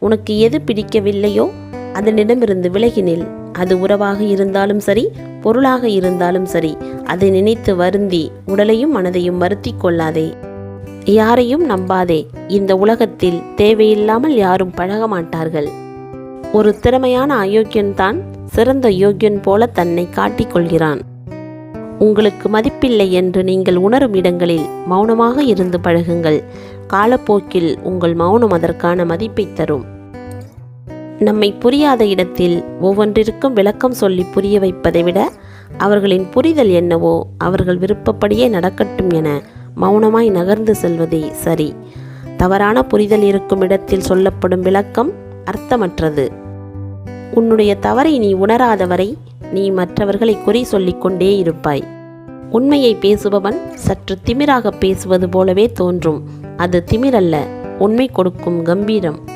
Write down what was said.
உனக்கு எது பிடிக்கவில்லையோ அதனிடமிருந்து விலகினில் அது உறவாக இருந்தாலும் சரி பொருளாக இருந்தாலும் சரி அதை நினைத்து வருந்தி உடலையும் மனதையும் வருத்தி கொள்ளாதே. யாரையும் நம்பாதே இந்த உலகத்தில் தேவையில்லாமல் யாரும் பழக மாட்டார்கள். ஒரு திறமையான அயோக்கியன்தான் சிறந்த யோக்கியன் போல தன்னை காட்டிக் உங்களுக்கு மதிப்பில்லை என்று நீங்கள் உணரும் இடங்களில் மௌனமாக இருந்து பழகுங்கள். காலப்போக்கில் உங்கள் மௌனம் அதற்கான மதிப்பை தரும். நம்மை புரியாத இடத்தில் ஒவ்வொன்றிற்கும் விளக்கம் சொல்லி புரிய வைப்பதை விட அவர்களின் புரிதல் என்னவோ அவர்கள் விருப்பப்படியே நடக்கட்டும் என மௌனமாய் நகர்ந்து செல்வதே சரி. தவறான புரிதல் இருக்கும் இடத்தில் சொல்லப்படும் விளக்கம் அர்த்தமற்றது. உன்னுடைய தவறை நீ உணராத வரை நீ மற்றவர்களை குறை சொல்லிக் கொண்டே இருப்பாய். உண்மையை பேசுபவன் சற்று திமிராக பேசுவது போலவே தோன்றும். அது திமிரல்ல உண்மை கொடுக்கும் கம்பீரம்.